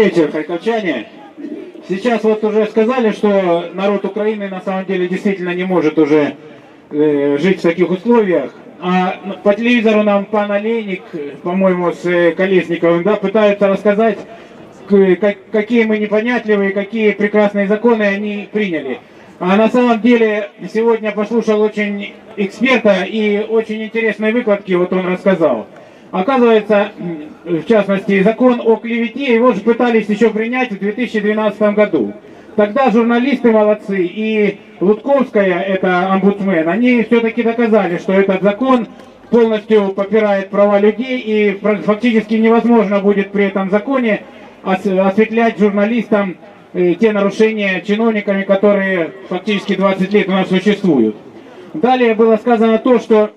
вечер, харьковчане. Сейчас вот уже сказали, что народ Украины на самом деле действительно не может уже э, жить в таких условиях. А по телевизору нам пан Олейник, по-моему, с э, Колесниковым, да, пытаются рассказать, как- какие мы непонятливые, какие прекрасные законы они приняли. А на самом деле сегодня послушал очень эксперта и очень интересные выкладки, вот он рассказал. Оказывается, в частности, закон о клевете, его же пытались еще принять в 2012 году. Тогда журналисты молодцы и Лутковская, это омбудсмен, они все-таки доказали, что этот закон полностью попирает права людей и фактически невозможно будет при этом законе ос- осветлять журналистам э, те нарушения чиновниками, которые фактически 20 лет у нас существуют. Далее было сказано то, что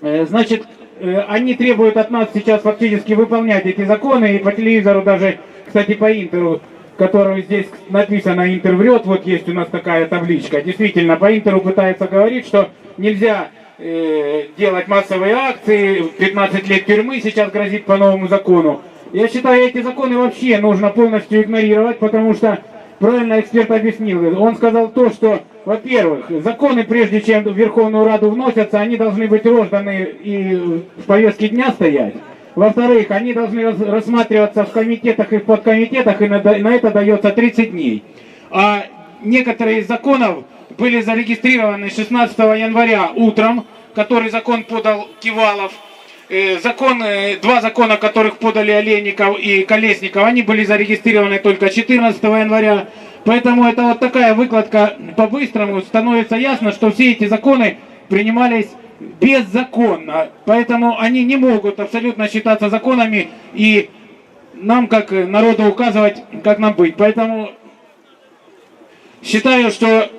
Э, Значит, они требуют от нас сейчас фактически выполнять эти законы, и по телевизору даже, кстати, по Интеру, которую здесь написано «Интер врет», вот есть у нас такая табличка. Действительно, по Интеру пытается говорить, что нельзя э, делать массовые акции, 15 лет тюрьмы сейчас грозит по новому закону. Я считаю, эти законы вообще нужно полностью игнорировать, потому что правильно эксперт объяснил. Он сказал то, что, во-первых, законы, прежде чем в Верховную Раду вносятся, они должны быть розданы и в повестке дня стоять. Во-вторых, они должны рас- рассматриваться в комитетах и в подкомитетах, и на, на это дается 30 дней. А некоторые из законов были зарегистрированы 16 января утром, который закон подал Кивалов, Э, закон, э, два закона, которых подали Олейников и Колесников, они были зарегистрированы только 14 января. Поэтому это вот такая выкладка по-быстрому. Становится ясно, что все эти законы принимались беззаконно. Поэтому они не могут абсолютно считаться законами и нам, как народу, указывать, как нам быть. Поэтому считаю, что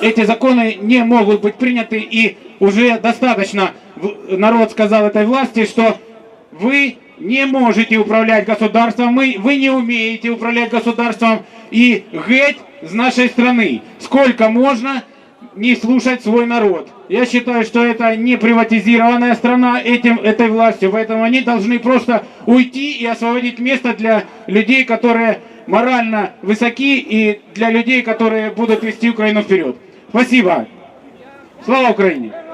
эти законы не могут быть приняты и уже достаточно народ сказал этой власти, что вы не можете управлять государством, мы, вы не умеете управлять государством и геть с нашей страны. Сколько можно не слушать свой народ? Я считаю, что это не приватизированная страна этим, этой властью, поэтому они должны просто уйти и освободить место для людей, которые морально высоки и для людей, которые будут вести Украину вперед. Спасибо. Слава Украине!